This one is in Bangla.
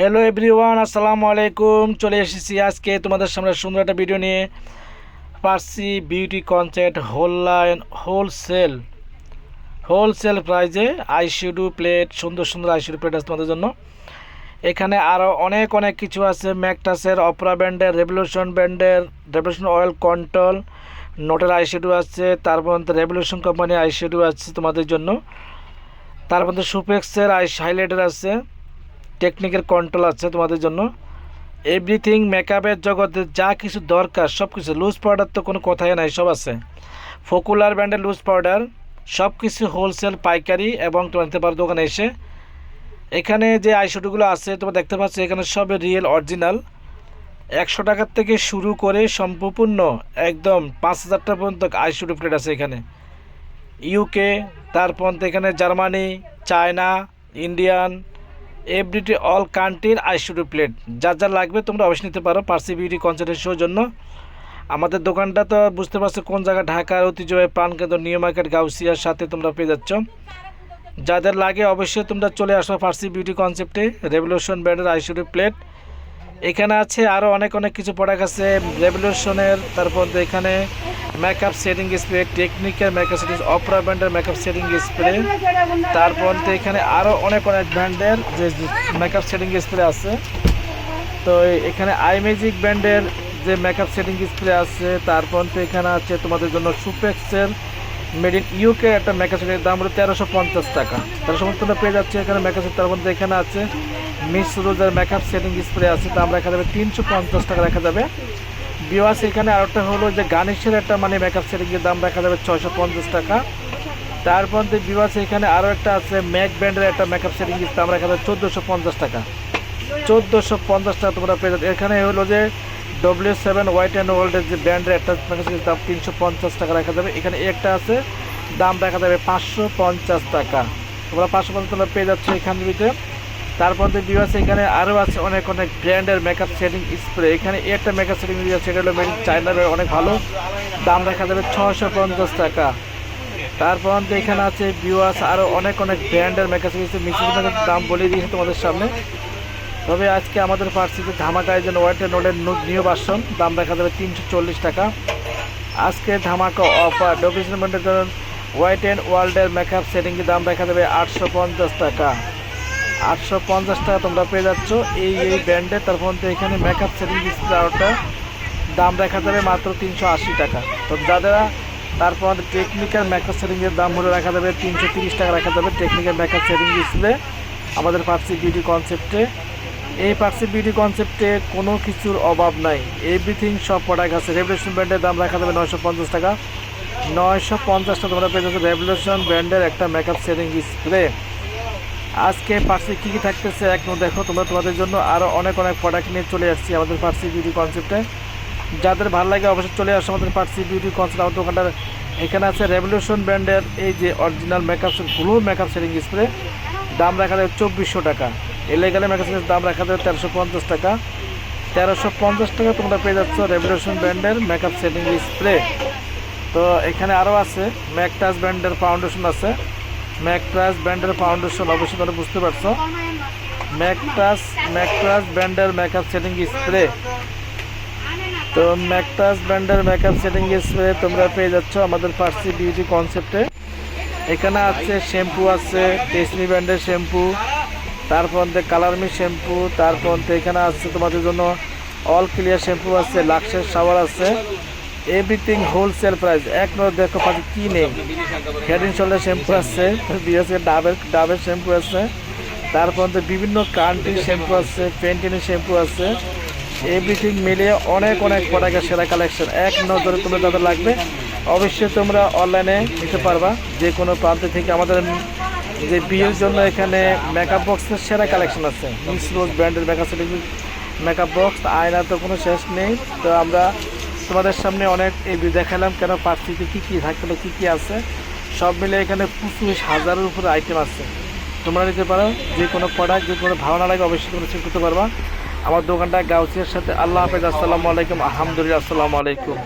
হ্যালো এভরিওয়ান আসসালামু আলাইকুম। চলে এসেছি আজকে তোমাদের সামনে সুন্দর একটা ভিডিও নিয়ে। Percy beauty concept whole line wholesale wholesale প্রাইজে আইশ্যাডো প্লেট সুন্দর সুন্দর আইশ্যাডো প্লেট আছে তোমাদের জন্য। এখানে আরও অনেক অনেক কিছু আছে। ম্যাকটাসের অপরা ব্র্যান্ডের রেভলিউশন ব্র্যান্ডের রেভলিউশন অয়েল কন্ট্রোল নোটের আইশ্যাডো আছে। তারপর রেভলিউশন কোম্পানির আইশ্যাডো আছে তোমাদের জন্য। তার মধ্যে সুপেক্সের আইস হাইলাইটার আছে। টেকনিকের কন্ট্রোল আছে তোমাদের জন্য। এভরিথিং মেকআপের জগতে যা কিছু দরকার সব কিছু লুজ পাউডার তো কোনো কথাই নাই, সব আছে। ফকুলার ব্র্যান্ডের লুজ পাউডার সব কিছু হোলসেল পাইকারি এবং তোমার নিতে পারো দোকানে এসে। এখানে যে আইশ্যাডোগুলো আছে, তোমরা দেখতে পাচ্ছ, এখানে সব রিয়েল অরিজিনাল একশো টাকার থেকে শুরু করে সম্পূর্ণ, একদম পাঁচ হাজার টাকা পর্যন্ত আইশ্যাডো প্লেট আছে এখানে। ইউকে তারপর এখানে Germany, China, Indian everyday all কান্ট্রির আইশ্যাডো প্লেট। যা যা লাগবে তোমরা অবশ্যই নিতে পারো পার্সি বিউটি কনসার্টের শোর জন্য। আমাদের দোকানটা তো বুঝতে পারছ কোন জায়গা ঢাকার ঐতিহ্যবাহী প্রাণকেন্দ্র, নিউ মার্কেট, গাউসিয়ার সাথে তোমরা পেয়ে যাচ্ছ। যাদের লাগে অবশ্যই তোমরা চলে আসো পার্সি বিউটি কনসেপ্টে, রেভলিউশন ব্র্যান্ডের আইশ্যাডো প্লেট। এখানে আছে আরও অনেক অনেক কিছু প্রোডাক্ট আছে। রেভলিউশনের তারপর এখানে makeup setting spray technical makeup setting Apara ব্র্যান্ডের মেকআপ সেটিং স্প্রে তারপর এখানে আরও অনেক অনেক ব্র্যান্ডের যে মেকআপ সেটিং স্প্রে আছে। তো এখানে আইমেজিক ব্র্যান্ডের যে মেকআপ সেটিং স্প্রে আছে। তারপর এখানে আছে তোমাদের জন্য সুপেক্সের মেড ইন ইউকে একটা মেকআপ দাম হলো তেরোশো পঞ্চাশ টাকা। তেরোশো পঞ্চাশ পেয়ে যাচ্ছে এখানে মেকআপ তার মধ্যে এখানে আছে মিস রোজার মেকআপ সেটিং স্প্রে আছে। দাম রাখা যাবে তিনশো পঞ্চাশ টাকা রাখা যাবে। বিওয়াস এখানে আরেকটা হলো যে গানেশের একটা মানে মেকআপ সেটিংয়ের দাম রাখা যাবে ছয়শো পঞ্চাশ টাকা। তারপর বিওয়াস এখানে আরও একটা আছে ম্যাক ব্র্যান্ডের একটা মেকআপ সেটিং দাম রাখা যাবে চোদ্দোশো পঞ্চাশ টাকা। চোদ্দোশো পঞ্চাশ টাকা তোমরা পেয়ে যাবে। এখানে হলো যে ডব্লিউ সেভেন হোয়াইট অ্যান্ড ওয়ার্ল্ডের যে ব্র্যান্ডের একটা সেটিং দাম তিনশো পঞ্চাশ টাকা রাখা যাবে। এখানে একটা আছে, দাম রাখা যাবে পাঁচশো পঞ্চাশ টাকা। তোমরা পাঁচশো পঞ্চাশ তোমরা পেয়ে যাচ্ছ এখান ভিতরে তারপর তো বিবাস এখানে আরও আছে অনেক অনেক ব্র্যান্ডের মেকআপ সেটিং স্প্রে এখানে একটা মেকআপ সেটিং আছে সেটা হলো মেড চায়নার অনেক ভালো। দাম রাখা যাবে ছশো পঞ্চাশ টাকা। তারপর তো এখানে আছে বিওয়াস আরও অনেক অনেক ব্র্যান্ডের মেকআপ সেটিং মিশিং দাম বলে দিয়েছে তোমাদের সামনে। তবে আজকে আমাদের পার্সিতে ধামাকা আয়োজন ওয়াইট নোটের নিউ ভার্সন দাম রাখা যাবে তিনশো চল্লিশ টাকা। আজকে ধামাকা অফার ডবিসমেন্টের জন্য হোয়াইট অ্যান্ড ওয়ার্ল্ডের মেকআপ সেটিংয়ের দাম রাখা যাবে আটশো পঞ্চাশ টাকা। আটশো পঞ্চাশ টাকা তোমরা পেয়ে যাচ্ছ। এই এই ব্র্যান্ডে তারপর এখানে মেকআপ সেটিং স্প্রেটা দাম দেখা যাবে মাত্র তিনশো আশি টাকা। তো যারা তারপর আমাদের টেকনিক্যাল মেকআপ সেটিংয়ের দাম হলে রাখা যাবে তিনশো টাকা রাখা যাবে টেকনিক্যাল মেকআপ সেটিং ডিসপ্লে আমাদের পার্সি বিউটি কনসেপ্টে এই পার্সি বিউটি কনসেপ্টে কোনো কিছুর অভাব নাই। এভরিথিং সব প্রোডাক্ট আছে রেভলিউশন ব্র্যান্ডের দাম রাখা যাবে নয়শো পঞ্চাশ টাকা। নয়শো পঞ্চাশ টাকা তোমরা পেয়ে যাচ্ছ রেভলিউশন ব্র্যান্ডের একটা মেকআপ সেটিং স্প্রে আজকে পার্সি কী কী থাকতেছে নজর দেখো। তোমরা তোমাদের জন্য আরও অনেক অনেক প্রোডাক্ট নিয়ে চলে আসছি আমাদের পার্সি বিউটি কনসেপ্টে যাদের ভালো লাগে অবশ্যই চলে আসো আমাদের পার্সি বিউটি কনসেপ্ট আমাদের দোকানটার। এখানে আছে রেভলিউশন ব্র্যান্ডের এই যে original makeup glow makeup setting spray দাম রাখা যাবে চব্বিশশো টাকা। মেকআপ সেটিং দাম রাখা যাবে তেরোশো পঞ্চাশ টাকা। তেরোশো পঞ্চাশ টাকা তোমরা পেয়ে যাচ্ছ রেভলিউশন ব্র্যান্ডের মেকআপ সেটিং স্প্রে তো এখানে আরও আছে ম্যাকটাস ব্র্যান্ডের ফাউন্ডেশন আছে। ম্যাকট্রাস ব্র্যান্ডের ফাউন্ডেশন অবশ্যই তোমরা বুঝতে পারছ। ম্যাকট্রাস ম্যাকট্রাস ব্র্যান্ডের মেকআপ সেটিং স্প্রে তো ম্যাকট্রাস ব্র্যান্ডের মেকআপ সেটিং স্প্রে তোমরা পেয়ে যাচ্ছ আমাদের পার্সি বিউটি কনসেপ্টে এখানে আছে শ্যাম্পু আছে টেসমি ব্র্যান্ডের শ্যাম্পু, তারপর কালারমি শ্যাম্পু, তারপর এখানে আছে তোমাদের জন্য অল ক্লিয়ার শ্যাম্পু আছে লাক্সের শাওয়ার আছে। এভরিথিং হোলসেল প্রাইস এক নজর দেখো পাচ্ছি কী নেই। হেড অ্যান্ড শোল্ডার শ্যাম্পু আছে বিএসএ ডাবের ডাবের শ্যাম্পু আছে। তারপর বিভিন্ন কান্ট্রির শ্যাম্পু আছে পেন্টিনের শ্যাম্পু আছে। এভরিথিং মিলিয়ে অনেক অনেক প্রোডাক্টের সেরা কালেকশন এক নজরে তোমরা যাদের লাগবে। অবশ্যই তোমরা অনলাইনে নিতে পারবা। যে কোনো প্রান্ত থেকে আমাদের যে বিয়ের জন্য এখানে মেকআপ বক্সের সেরা কালেকশন আছে। মিস রোজ ব্র্যান্ডের মেকআপ মেকআপ বক্স আয়না তো কোনো শেষ নেই। তো আমরা তোমাদের সামনে অনেক এই দেখালাম, কেন পার্সিতে কী কী থাকল, কী কী আছে। সব মিলে এখানে পঁচিশ হাজারের উপরে আইটেম আছে। তোমরা নিতে পারো, যে কোনো প্রোডাক্ট যে কোনো ভালো না লাগে অবশ্যই তোমরা চেক করতে পারবা। আমার দোকানটা গাউসিয়ার সাথে। আল্লাহ হাফেজ, আসসালামু আলাইকুম, আলহামদুলিল্লাহ, আসসালামু আলাইকুম।